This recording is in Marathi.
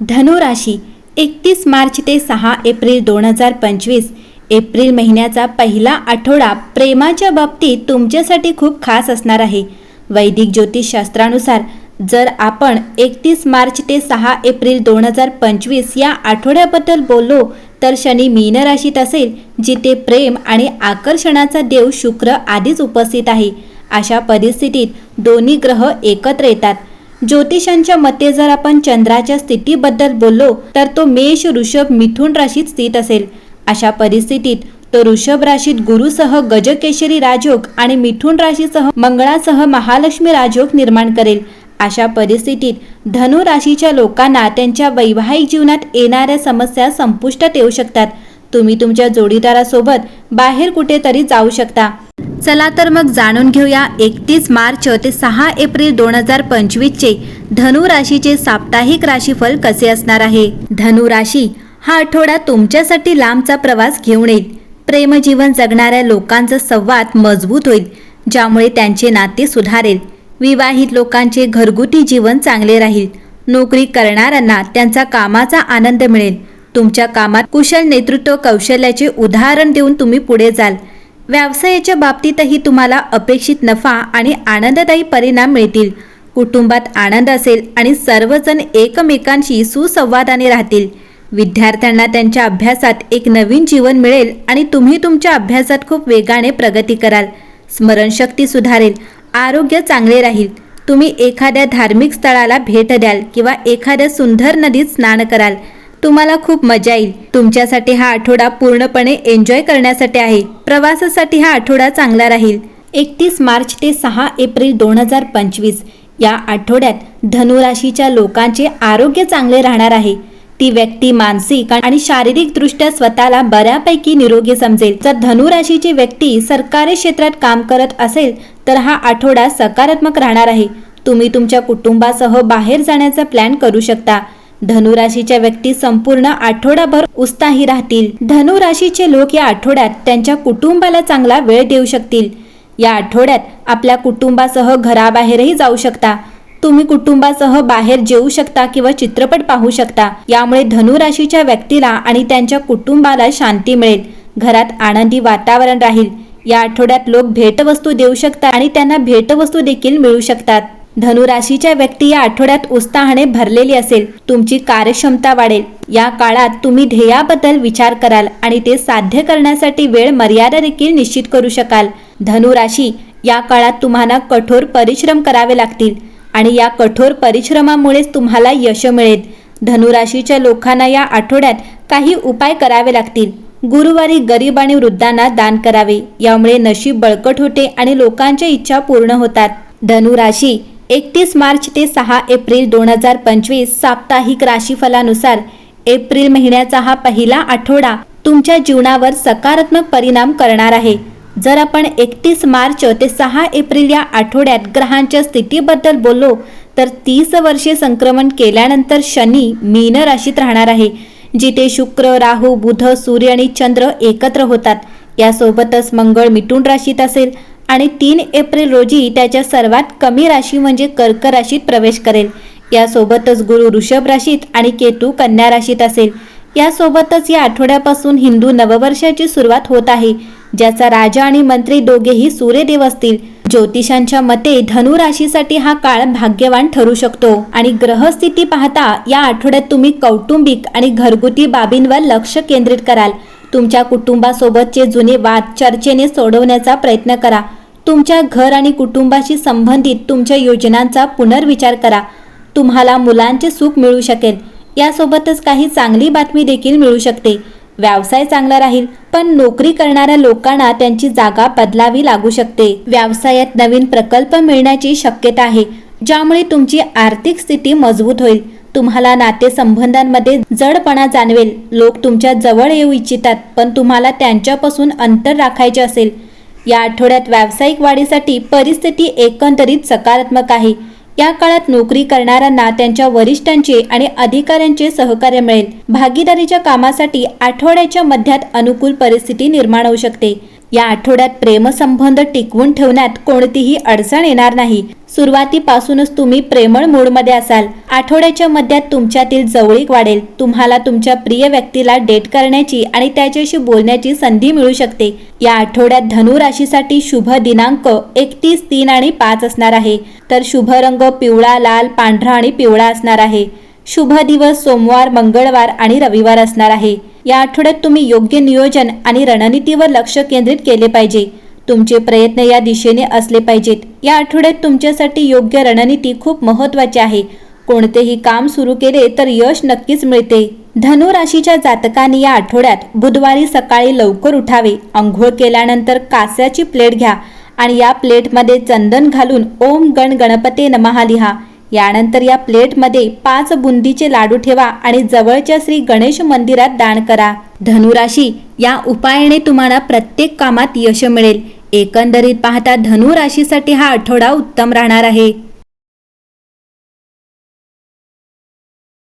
धनु राशी एकतीस मार्च ते सहा एप्रिल दोन हजार पंचवीस एप्रिल महिन्याचा पहिला आठवडा प्रेमाच्या बाबतीत तुमच्यासाठी खूप खास असणार आहे. वैदिक ज्योतिषशास्त्रानुसार जर आपण एकतीस मार्च ते सहा एप्रिल दोन हजार पंचवीस या आठवड्याबद्दल बोललो तर शनी मीन राशीत असेल जिथे प्रेम आणि आकर्षणाचा देव शुक्र आधीच उपस्थित आहे. अशा परिस्थितीत दोन्ही ग्रह एकत्र येतात. ज्योतिषांच्या मते जर आपण चंद्राच्या स्थितीबद्दल बोललो तर तो मेष ऋषभ मिथुन राशीत स्थित असेल. अशा परिस्थितीत तो ऋषभ राशीत गुरुसह गजकेशरी राजयोग आणि मिथुन राशीसह मंगळासह महालक्ष्मी राजयोग निर्माण करेल. अशा परिस्थितीत धनु राशीच्या लोकांना त्यांच्या वैवाहिक जीवनात येणाऱ्या समस्या संपुष्टात येऊ शकतात. तुम्ही तुमच्या जोडीदारासोबत बाहेर कुठेतरी जाऊ शकता. चला तर मग जाणून घेऊया एकतीस मार्च ते सहा एप्रिल दोन हजार पंचवीसचे धनु राशीचे साप्ताहिक राशीफल कसे असणार आहे? धनु राशी हा आठवडा तुमच्यासाठी लांबचा प्रवास घेऊन येईल. प्रेमजीवन जगणाऱ्या लोकांचा संवाद मजबूत होईल ज्यामुळे त्यांचे नाते सुधारेल. विवाहित लोकांचे घरगुती जीवन चांगले राहील. नोकरी करणाऱ्यांना त्यांचा कामाचा आनंद मिळेल. तुमच्या कामात कुशल नेतृत्व कौशल्याचे उदाहरण देऊन तुम्ही पुढे जाल. व्यवसायाच्या बाबतीतही तुम्हाला अपेक्षित नफा आणि आनंददायी परिणाम मिळतील. कुटुंबात आनंद असेल आणि सर्वजण एकमेकांशी सुसंवादाने राहतील. विद्यार्थ्यांना त्यांच्या अभ्यासात एक नवीन जीवन मिळेल आणि तुम्ही तुमच्या अभ्यासात खूप वेगाने प्रगती कराल. स्मरणशक्ती सुधारेल. आरोग्य चांगले राहील. तुम्ही एखाद्या धार्मिक स्थळाला भेट द्याल किंवा एखाद्या सुंदर नदीत स्नान कराल. तुम्हाला खूप मजा येईल. तुमच्यासाठी हा आठवडा पूर्णपणे एन्जॉय करण्यासाठी आहे. प्रवासासाठी हा आठवडा चांगला राहील. एकतीस मार्च ते सहा एप्रिल दोन हजार पंचवीस या आठवड्यात धनुराशीच्या लोकांचे आरोग्य चांगले राहणार आहे. ती व्यक्ती मानसिक आणि शारीरिकदृष्ट्या स्वतःला बऱ्यापैकी निरोगी समजेल. जर धनुराशीची व्यक्ती सरकारी क्षेत्रात काम करत असेल तर हा आठवडा सकारात्मक राहणार आहे. तुम्ही तुमच्या कुटुंबासह बाहेर जाण्याचा प्लॅन करू शकता. धनुराशीच्या व्यक्ती संपूर्ण आठवडाभर उत्साही राहतील. धनुराशीचे लोक या आठवड्यात त्यांच्या कुटुंबाला चांगला वेळ देऊ शकतील. या आठवड्यात आपल्या कुटुंबासह घराबाहेरही जाऊ शकता. तुम्ही कुटुंबासह बाहेर जेऊ शकता किंवा चित्रपट पाहू शकता. यामुळे धनुराशीच्या व्यक्तीला आणि त्यांच्या कुटुंबाला शांती मिळेल. घरात आनंदी वातावरण राहील. या आठवड्यात लोक भेटवस्तू देऊ शकतात आणि त्यांना भेटवस्तू देखील मिळू शकतात. धनुराशीच्या व्यक्ती या आठवड्यात उत्साहाने भरलेली असेल. तुमची कार्यक्षमता वाढेल. या काळात तुम्ही ध्येयाबद्दल विचार कराल आणि ते साध्य करण्यासाठी वेळ मर्यादा देखील निश्चित करू शकाल. धनुराशी या काळात तुम्हाला कठोर परिश्रम करावे लागतील आणि या कठोर परिश्रमामुळेच तुम्हाला यश मिळेल. धनुराशीच्या लोकांना या आठवड्यात काही उपाय करावे लागतील. गुरुवारी गरीब आणि वृद्धांना दान करावे. यामुळे नशीब बळकट होते आणि लोकांच्या इच्छा पूर्ण होतात. धनुराशी एकतीस मार्च ते सहा एप्रिल दोन हजार पंचवीस साप्ताहिक राशीफलानुसार एप्रिल महिन्याचा हा पहिला आठवडा तुमच्या जीवनावर सकारात्मक परिणाम करणार आहे. जर आपण एकतीस मार्च ते सहा एप्रिल या आठवड्यात ग्रहांच्या स्थितीबद्दल बोललो तर तीस वर्षे संक्रमण केल्यानंतर शनी मीन राशीत राहणार आहे जिथे शुक्र राहू बुध सूर्य आणि चंद्र एकत्र होतात. यासोबतच मंगळ मिटून राशीत असेल आणि तीन एप्रिल रोजी त्याच्या सर्वात कमी राशी म्हणजे कर्क राशीत प्रवेश करेल. यासोबतच गुरु ऋषभ राशीत आणि केतू कन्या राशीत असेल. यासोबतच या आठवड्यापासून हिंदू नववर्षाची सुरुवात होत आहे. ज्याचा राजा आणि मंत्री दोघेही सूर्यदेव असतील. ज्योतिषांच्या मते धनु राशीसाठी हा काळ भाग्यवान ठरू शकतो. आणि ग्रहस्थिती पाहता या आठवड्यात तुम्ही कौटुंबिक आणि घरगुती बाबींवर लक्ष केंद्रित कराल. तुमच्या कुटुंबासोबतचे जुने वाद चर्चेने सोडवण्याचा प्रयत्न करा. तुमच्या घर आणि कुटुंबाशी संबंधित तुमच्या योजनांचा पुनर्विचार करा. तुम्हाला मुलांचे सुख मिळू शकेल. यासोबतच काही चांगली बातमी देखील मिळू शकते. व्यवसाय चांगला राहील पण नोकरी करणाऱ्या लोकांना त्यांची जागा बदलावी लागू शकते. व्यवसायात नवीन प्रकल्प मिळण्याची शक्यता आहे ज्यामुळे तुमची आर्थिक स्थिती मजबूत होईल. तुम्हाला नातेसंबंधांमध्ये जडपणा जाणवेल. लोक तुमच्या जवळ येऊ इच्छितात पण तुम्हाला त्यांच्यापासून अंतर राखायचे असेल. या आठवड्यात व्यावसायिक वाढीसाठी परिस्थिती एकंदरीत सकारात्मक आहे. या काळात नोकरी करणाऱ्यांना त्यांच्या वरिष्ठांचे आणि अधिकाऱ्यांचे सहकार्य मिळेल. भागीदारीच्या कामासाठी आठवड्याच्या मध्यात अनुकूल परिस्थिती निर्माण होऊ शकते. या आठवड्यात प्रेमसंबंध टिकवून ठेवण्यात कोणतीही अडचण येणार नाही. सुरुवातीपासूनच तुम्ही प्रेमळ मूडमध्ये असाल. आठवड्याच्या मध्यात तुमच्यातील जवळीक वाढेल. तुम्हाला तुमच्या प्रिय व्यक्तीला डेट करण्याची आणि त्याच्याशी बोलण्याची संधी मिळू शकते. या आठवड्यात धनु राशीसाठी शुभ दिनांक एकतीस तीन आणि पाच असणार आहे. तर शुभ रंग पिवळा लाल पांढरा आणि पिवळा असणार आहे. शुभ दिवस सोमवार मंगळवार आणि रविवार असणार आहे. या आठवड्यात तुम्ही योग्य नियोजन आणि रणनीतीवर लक्ष केंद्रित केले पाहिजे. तुमचे प्रयत्न या दिशेने असले पाहिजेत. या आठवड्यात तुमच्यासाठी योग्य रणनीती खूप महत्त्वाची आहे. कोणतेही काम सुरू केले तर यश नक्कीच मिळते. धनु राशीच्या जातकाने या आठवड्यात बुधवारी सकाळी लवकर उठावे. आंघोळ केल्यानंतर कास्याची प्लेट घ्या आणि या प्लेटमध्ये चंदन घालून ओम गण गणपते नमहा लिहा. यानंतर या प्लेटमध्ये पाच बुंदीचे लाडू ठेवा आणि जवळच्या श्री गणेश मंदिरात दान करा. धनुराशी या उपायाने तुम्हाला प्रत्येक कामात यश मिळेल. एकंदरीत पाहता धनुराशीसाठी हा आठवडा उत्तम राहणार आहे.